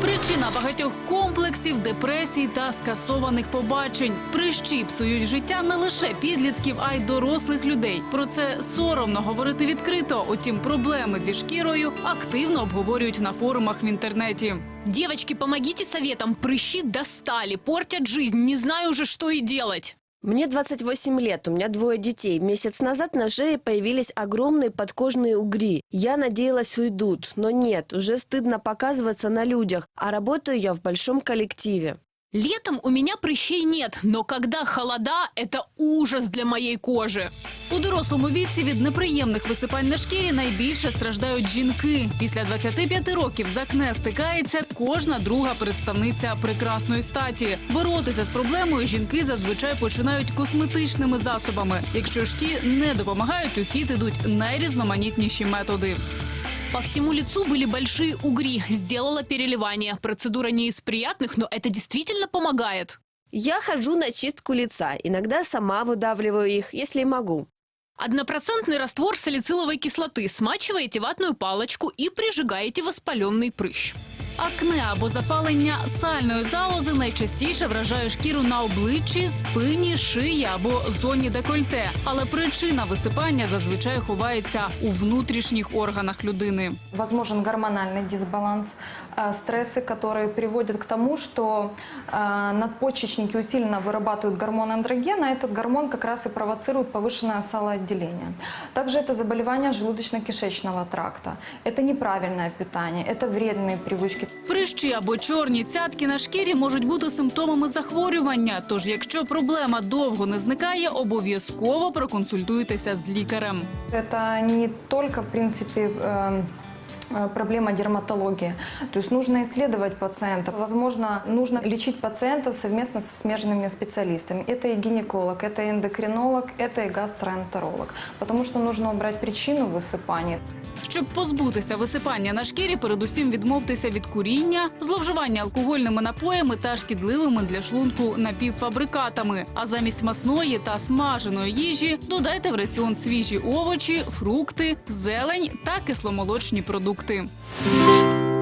Причина багатьох комплексів, депресій та скасованих побачень. Прищі псують життя не лише підлітків, а й дорослих людей. Про це соромно говорити відкрито. Утім, проблеми зі шкірою активно обговорюють на форумах в інтернеті. Девочки, помогите советом. Прыщи достали, портят жизнь. Не знаю уже, что и делать. Мне 28 лет, у меня двое детей. Месяц назад на шее появились огромные подкожные угри. Я надеялась уйдут, но нет, уже стыдно показываться на людях, а работаю я в большом коллективе. Летом у меня прыщей нет, но когда холода, это ужас для моей кожи. У дорослому віці від неприємних висипань на шкірі найбільше страждають жінки. Після 25 років з акне стикається кожна друга представниця прекрасної статі. Боротися з проблемою жінки зазвичай починають косметичними засобами. Якщо ж ті не допомагають, у хід ідуть найрізноманітніші методи. По всему лицу были большие угри. Сделала переливание. Процедура не из приятных, но это действительно помогает. Я хожу на чистку лица, иногда сама выдавливаю их, если могу. Однопроцентный раствор салициловой кислоты. Смачиваете ватную палочку и прижигаете воспаленный прыщ. Акне або запалення сальної залози найчастіше вражає шкіру на обличчі, спині, шиї або зоні декольте. Але причина висипання зазвичай ховається у внутрішніх органах людини. Возможен гормональный дисбаланс, э, стрессы, которые приводят к тому, что э, надпочечники усиленно вырабатывают гормон андрогена, а этот гормон как раз и провоцирует повышенное салоотделение. Также это заболевание желудочно-кишечного тракта. Это неправильное питание, это вредные привычки. Прищі або чорні цятки на шкірі можуть бути симптомами захворювання. Тож, якщо проблема довго не зникає, обов'язково проконсультуйтеся з лікарем. Это не только, в принципе, эм, э, проблема дерматологии. То есть нужно исследовать пациента. Возможно, нужно лечить пациента совместно со смежными специалистами. Это и гинеколог, это и эндокринолог, это и гастроэнтеролог. Потому что нужно убрать причину высыпания. Щоб позбутися висипання на шкірі, передусім відмовтеся від куріння, зловживання алкогольними напоями та шкідливими для шлунку напівфабрикатами. А замість масної та смаженої їжі додайте в раціон свіжі овочі, фрукти, зелень та кисломолочні продукти.